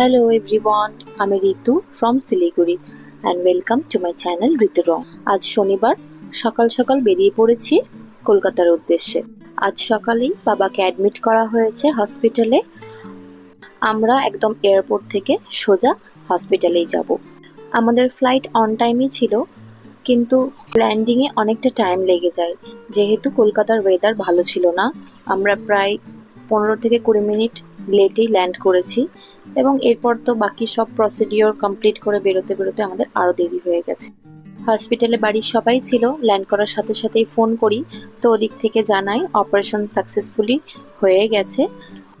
Hello everyone, আমি Ritu from Siliguri and welcome to my channel Ritu Rong আজ শনিবার সকাল সকাল বেরিয়ে পড়েছি কলকাতার উদ্দেশ্যে। আজ সকালেই বাবাকে অ্যাডমিট করা হয়েছে হসপিটালে আমরা একদম এয়ারপোর্ট থেকে সোজা হসপিটালেই যাব। আমাদের ফ্লাইট অন টাইমই ছিল কিন্তু ল্যান্ডিংয়ে অনেকটা টাইম লেগে যায়। যেহেতু কলকাতার ওয়েদার ভালো ছিল না আমরা প্রায় পনেরো থেকে কুড়ি মিনিট লেটেই ল্যান্ড করেছি। এবং এরপর তো বাকি সব প্রসিডিওর কমপ্লিট করে বেরোতে বেরোতে আমাদের আরও দেরি হয়ে গেছে। হসপিটালে বাড়ির সবাই ছিল ল্যান্ড করার সাথে সাথেই ফোন করি, তো ওদিক থেকে জানাই অপারেশন সাকসেসফুলি হয়ে গেছে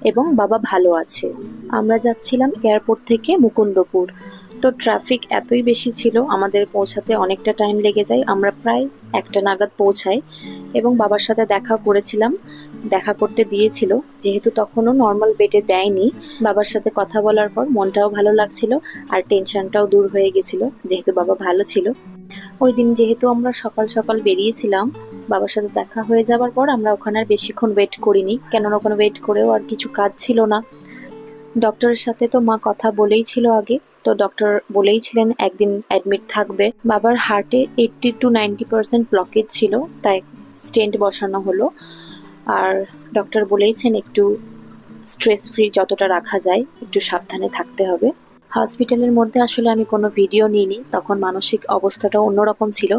এবং বাবা ভালো আছে। আমরা যাচ্ছিলাম এয়ারপোর্ট থেকে মুকুন্দপুর। তো ট্রাফিক এতই বেশি ছিল, আমাদের পৌঁছাতে অনেকটা টাইম লেগে যায়, আমরা প্রায় একটা নাগাদ পৌঁছাই এবং বাবার সাথে দেখা করেছিলাম। দেখা করতে দিয়েছিল, যেহেতু তখনও নর্মাল বেডে দেয়নি। বাবার সাথে কথা বলার পর মনটাও ভালো লাগছিল আর টেনশনটাও দূর হয়ে গেছিল, যেহেতু বাবা ভালো ছিল। ওই দিন যেহেতু আমরা সকাল সকাল বেরিয়েছিলাম, বাবার সাথে দেখা হয়ে যাবার পর আমরা ওখানে আর বেশিক্ষণ ওয়েট করিনি, কেননা ওখানে ওয়েট করেও আর কিছু কাজ ছিল না। ডক্টরের সাথে তো মা কথা বলেই ছিল আগে, তো ডক্টর বলেই ছিলেন একদিন অ্যাডমিট থাকবে। বাবার হার্টে eighty to ninety percent blockage ছিল, তাই স্টেন্ট বসানো হলো। আর ডক্টর বলেইছেন একটু স্ট্রেস ফ্রি যতটা রাখা যায়, একটু সাবধানে থাকতে হবে। হসপিটালের মধ্যে আসলে আমি কোনো ভিডিও নিইনি, তখন মানসিক অবস্থাটা অন্যরকম ছিল।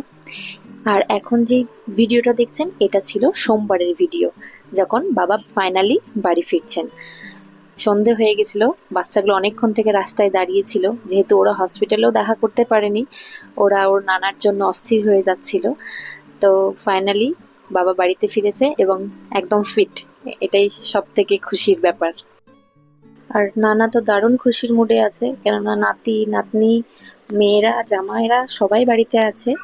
আর এখন যে ভিডিওটা দেখছেন, এটা ছিল সোমবারের ভিডিও যখন বাবা ফাইনালি বাড়ি ফিরছেন। সন্ধে হয়ে গেছিল, বাচ্চাগুলো অনেকক্ষণ থেকে রাস্তায় দাঁড়িয়েছিল, যেহেতু ওরা হসপিটালেও দেখা করতে পারেনি, ওরা ওর নানার জন্য অস্থির হয়ে যাচ্ছিল। তো ফাইনালি বাবা বাড়িতে ফিরেছে এবং একদম ফিট এটাই সব থেকে খুশির ব্যাপার। আর নানা তো দারুণ খুশির মুডে আছে, কেননা নাতি, নাতনি, মেয়েরা জামাইরা সবাই বাড়িতে আছে।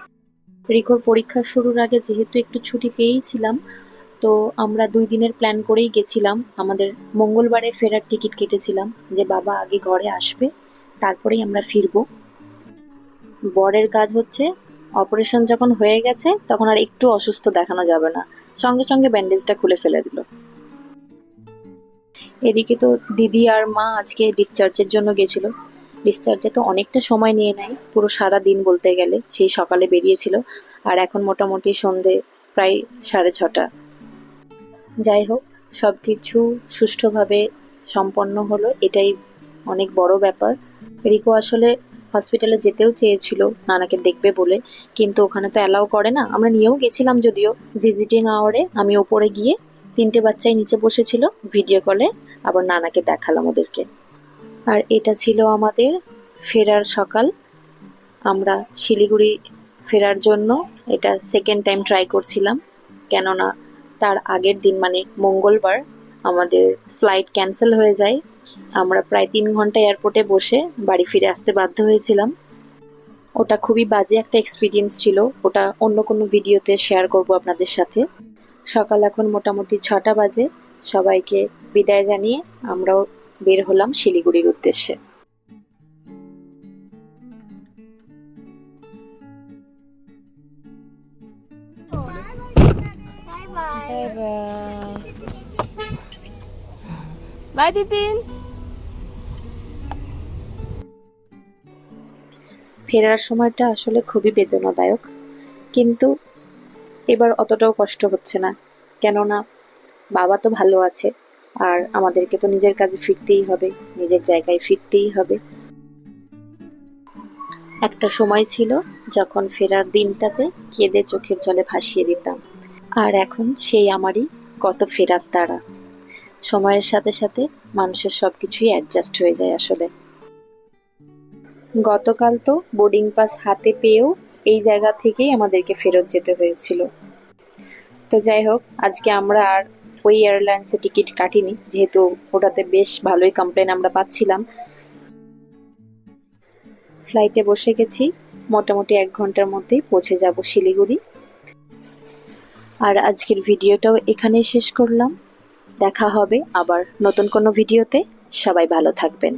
রিকোর পরীক্ষা শুরুর আগে যেহেতু একটু ছুটি পেয়েছিলাম তো আমরা দুই দিনের প্ল্যান করেই গেছিলাম। আমাদের মঙ্গলবারে ফেরার টিকিট কেটেছিলাম যে বাবা আগে ঘরে আসবে, তারপরেই আমরা ফিরবো। বরের কাজ হচ্ছে অপারেশন যখন হয়ে গেছে, তখন আর একটু অসুস্থ দেখানো যাবে না। সঙ্গে সঙ্গে ব্যান্ডেজটা খুলে ফেলে দিল। এদিকে তো দিদি আর মা আজকে ডিসচার্জের জন্য গেছিল। ডিসচার্জে তো অনেকটা সময় নিয়ে নেয়। পুরো সারা দিন বলতে গেলে সেই সকালে বেরিয়েছিল। আর এখন মোটামুটি সন্ধে প্রায় সাড়ে ছটা। যাই হোক সব কিছু সুষ্ঠুভাবে সম্পন্ন হলো। এটাই অনেক বড় ব্যাপার। রিকো আসলে হসপিটালে যেতেও চেয়েছিল নানাকে দেখবে বলে। কিন্তু ওখানে তো অ্যালাউ করে না। আমরা নিয়েও গেছিলাম যদিও। ভিজিটিং আওয়ারে আমি ওপরে গিয়ে তিনটে বাচ্চাই নিচে বসেছিল ভিডিও কলে আবার নানাকে দেখালাম ওদেরকে। আর এটা ছিল আমাদের ফেরার সকাল। আমরা শিলিগুড়ি ফেরার জন্য এটা সেকেন্ড টাইম ট্রাই করছিলাম। কেননা তার আগের দিন মানে মঙ্গলবার আমাদের ফ্লাইট ক্যান্সেল হয়ে যায়। আমরা প্রায় তিন ঘণ্টা এয়ারপোর্টে বসে বাড়ি ফিরে আসতে বাধ্য হয়েছিলাম। ওটা খুবই বাজে একটা এক্সপিরিয়েন্স ছিল। ওটা অন্য কোনো ভিডিওতে শেয়ার করব আপনাদের সাথে। সকাল এখন মোটামুটি ছটা বাজে। সবাইকে বিদায় জানিয়ে আমরাও বের হলাম শিলিগুড়ির উদ্দেশ্যে। Bye bye. বাই তিতিন ফেরার সময়টা আসলে খুবই বেদনাদায়ক, কিন্তু এবার অতটাও কষ্ট হচ্ছে না। কেননা বাবা তো ভালো আছে, আর আমাদেরকে তো নিজের কাজে ফিরতেই হবে, নিজের জায়গায় ফিরতেই হবে। একটা সময় ছিল যখন ফেরার দিনটাতে কেঁদে চোখের জলে ভাসিয়ে দিতাম, আর এখন সেই আমারই কত ফেরার তারা। সময়ের সাথে সাথে মানুষের সব কিছুই অ্যাডজাস্ট হয়ে যায় আসলে। গতকাল তো বোর্ডিং পাস হাতে পেয়েও এই জায়গা থেকেই আমাদেরকে ফেরত যেতে হয়েছিল। তো যাই হোক, আজকে আমরা আর ওই এয়ারলাইন্সে টিকিট কাটিনি, যেহেতু ওটাতে বেশ ভালোই কমপ্লেন আমরা পাচ্ছিলাম। ফ্লাইটে বসে গেছি, মোটামুটি এক ঘণ্টার মধ্যেই পৌঁছে যাব শিলিগুড়ি। আর আজকের ভিডিওটাও এখানেই শেষ করলাম। দেখা হবে আবার নতুন কোনো ভিডিওতে। সবাই ভালো থাকবেন।